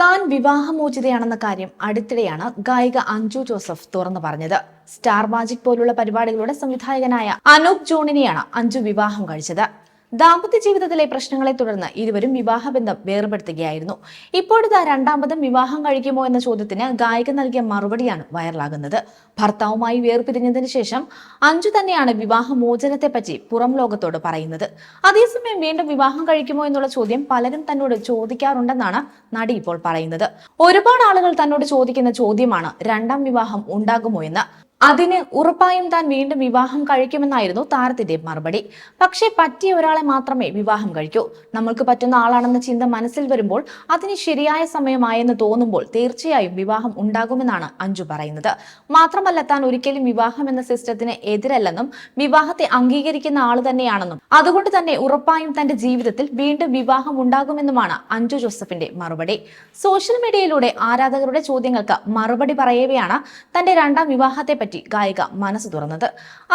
താൻ വിവാഹമോചിതയാണെന്ന കാര്യം അടുത്തിടെയാണ് ഗായിക അഞ്ജു ജോസഫ് തുറന്നു പറഞ്ഞത്. സ്റ്റാർ മാജിക് പോലുള്ള പരിപാടികളുടെ സംവിധായകനായ അനൂപ് ജോണിനെയാണ് അഞ്ജു വിവാഹം കഴിച്ചത്. ദാമ്പത്യ ജീവിതത്തിലെ പ്രശ്നങ്ങളെ തുടർന്ന് ഇരുവരും വിവാഹബന്ധം വേർപെടുത്തുകയായിരുന്നു. ഇപ്പോഴത്തെ രണ്ടാമതും വിവാഹം കഴിക്കുമോ എന്ന ചോദ്യത്തിന് ഗായിക നൽകിയ മറുപടിയാണ് വൈറലാകുന്നത്. ഭർത്താവുമായി വേർപിരിഞ്ഞതിന് ശേഷം അഞ്ചു തന്നെയാണ് വിവാഹമോചനത്തെപ്പറ്റി പുറം ലോകത്തോട് പറയുന്നത്. അതേസമയം വീണ്ടും വിവാഹം കഴിക്കുമോ എന്നുള്ള ചോദ്യം പലരും തന്നോട് ചോദിക്കാറുണ്ടെന്നാണ് നടി ഇപ്പോൾ പറയുന്നത്. ഒരുപാട് ആളുകൾ തന്നോട് ചോദിക്കുന്ന ചോദ്യമാണ് രണ്ടാം വിവാഹം ഉണ്ടാകുമോ എന്ന്. അതിന് ഉറപ്പായും താൻ വീണ്ടും വിവാഹം കഴിക്കുമെന്നായിരുന്നു താരത്തിന്റെ മറുപടി. പക്ഷേ പറ്റിയ ഒരാളെ മാത്രമേ വിവാഹം കഴിക്കൂ. നമ്മൾക്ക് പറ്റുന്ന ആളാണെന്ന ചിന്ത മനസ്സിൽ വരുമ്പോൾ അതിന് ശരിയായ സമയമായെന്ന് തോന്നുമ്പോൾ തീർച്ചയായും വിവാഹം ഉണ്ടാകുമെന്നാണ് അഞ്ജു പറയുന്നത്. മാത്രമല്ല താൻ ഒരിക്കലും വിവാഹം എന്ന സിസ്റ്റത്തിന് എതിരല്ലെന്നും വിവാഹത്തെ അംഗീകരിക്കുന്ന ആൾ തന്നെയാണെന്നും അതുകൊണ്ട് തന്നെ ഉറപ്പായും തന്റെ ജീവിതത്തിൽ വീണ്ടും വിവാഹം ഉണ്ടാകുമെന്നുമാണ് അഞ്ജു ജോസഫിന്റെ മറുപടി. സോഷ്യൽ മീഡിയയിലൂടെ ആരാധകരുടെ ചോദ്യങ്ങൾക്ക് മറുപടി പറയവെയാണ് തന്റെ രണ്ടാം വിവാഹത്തെ പറ്റി ഗായിക മനസ്സ് തുറന്നത്.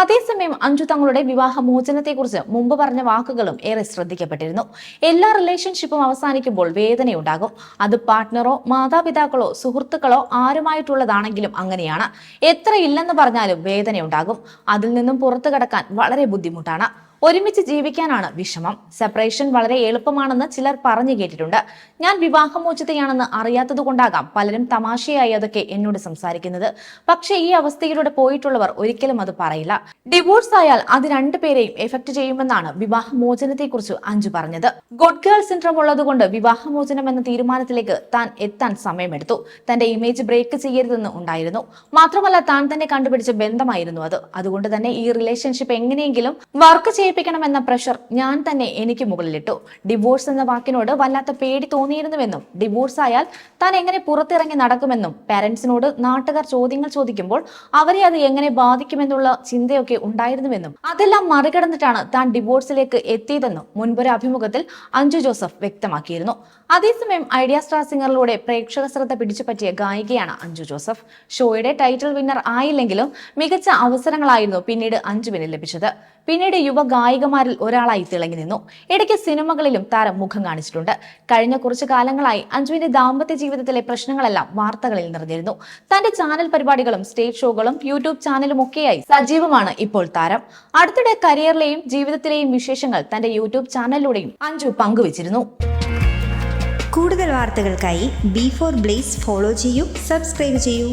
അതേസമയം അഞ്ജു തങ്ങളുടെ വിവാഹ മോചനത്തെക്കുറിച്ച് മുമ്പ് പറഞ്ഞ വാക്കുകളും ഏറെ ശ്രദ്ധിക്കപ്പെട്ടിരുന്നു. എല്ലാ റിലേഷൻഷിപ്പും അവസാനിക്കുമ്പോൾ വേദനയുണ്ടാകും. അത് പാർട്ട്ണറോ മാതാപിതാക്കളോ സുഹൃത്തുക്കളോ ആരുമായിട്ടുള്ളതാണെങ്കിലും അങ്ങനെയാണ്. എത്ര ഇല്ലെന്ന് പറഞ്ഞാലും വേദനയുണ്ടാകും. അതിൽ നിന്നും പുറത്തു കടക്കാൻ വളരെ ബുദ്ധിമുട്ടാണ്. ഒരുമിച്ച് ജീവിക്കാനാണ് വിഷമം. സെപ്പറേഷൻ വളരെ എളുപ്പമാണെന്ന് ചിലർ പറഞ്ഞു കേട്ടിട്ടുണ്ട്. ഞാൻ വിവാഹമോചിതയാണെന്ന് അറിയാത്തത് കൊണ്ടാകാം പലരും തമാശയായി അതൊക്കെ എന്നോട് സംസാരിക്കുന്നത്. പക്ഷേ ഈ അവസ്ഥയിലൂടെ പോയിട്ടുള്ളവർ ഒരിക്കലും അത് പറയില്ല. ഡിവോഴ്സ് ആയാൽ അത് രണ്ടുപേരെയും എഫക്ട് ചെയ്യുമെന്നാണ് വിവാഹമോചനത്തെക്കുറിച്ച് അഞ്ചു പറഞ്ഞത്. ഗുഡ് ഗേൾ സിൻഡ്രോം ഉള്ളതുകൊണ്ട് വിവാഹമോചനം എന്ന തീരുമാനത്തിലേക്ക് താൻ എത്താൻ സമയമെടുത്തു. തന്റെ ഇമേജ് ബ്രേക്ക് ചെയ്യരുതെന്ന് ഉണ്ടായിരുന്നു. മാത്രമല്ല താൻ തന്നെ കണ്ടുപിടിച്ച ബന്ധമായിരുന്നു അത്. അതുകൊണ്ട് തന്നെ ഈ റിലേഷൻഷിപ്പ് എങ്ങനെയെങ്കിലും വർക്ക് ചെയ്യിപ്പിക്കണമെന്ന പ്രഷർ ഞാൻ തന്നെ എനിക്ക് മുകളിലിട്ടു. ഡിവോഴ്സ് എന്ന വാക്കിനോട് വല്ലാത്ത പേടി തോന്നിയിരുന്നുവെന്നും ഡിവോഴ്സ് ആയാൽ താൻ എങ്ങനെ പുറത്തിറങ്ങി നടക്കുമെന്നും പാരന്റ്സിനോട് നാട്ടുകാർ ചോദ്യങ്ങൾ ചോദിക്കുമ്പോൾ അവരെ അത് എങ്ങനെ ബാധിക്കുമെന്നുള്ള ചിന്തയൊക്കെ ഉണ്ടായിരുന്നുവെന്നും അതെല്ലാം മറികടന്നിട്ടാണ് താൻ ഡിവോഴ്സിലേക്ക് എത്തിയതെന്നും മുൻപൊരു അഭിമുഖത്തിൽ അഞ്ജു ജോസഫ് വ്യക്തമാക്കിയിരുന്നു. അതേസമയം ഐഡിയ സ്റ്റാർ സിംഗറിലൂടെ പ്രേക്ഷക ശ്രദ്ധ പിടിച്ചുപറ്റിയ ഗായികയാണ് അഞ്ജു ജോസഫ്. ഷോയുടെ ടൈറ്റിൽ വിന്നർ ആയില്ലെങ്കിലും മികച്ച അവസരങ്ങളായിരുന്നു പിന്നീട് അഞ്ജുവിന് ലഭിച്ചത്. പിന്നീട് യുവ ഗായികമാരിൽ ഒരാളായി തിളങ്ങി നിന്നു. ഇടയ്ക്ക് സിനിമകളിലും താരം മുഖം കാണിച്ചിട്ടുണ്ട്. കഴിഞ്ഞ കുറച്ചു കാലങ്ങളായി അഞ്ജുവിന്റെ ദാമ്പത്യ ജീവിതത്തിലെ പ്രശ്നങ്ങളെല്ലാം വാർത്തകളിൽ നിറഞ്ഞിരുന്നു. തന്റെ ചാനൽ പരിപാടികളും സ്റ്റേജ് ഷോകളും യൂട്യൂബ് ചാനലും ഒക്കെയായി സജീവമാണ് ഇപ്പോൾ താരം. അടുത്തിടെ കരിയറിലെയും ജീവിതത്തിലെയും വിശേഷങ്ങൾ തന്റെ യൂട്യൂബ് ചാനലിലൂടെയും അഞ്ജു പങ്കുവച്ചിരുന്നു. കൂടുതൽ വാർത്തകൾക്കായി ബി ഫോർ ബ്ലേസ് ഫോളോ ചെയ്യൂ സബ്സ്ക്രൈബ് ചെയ്യൂ.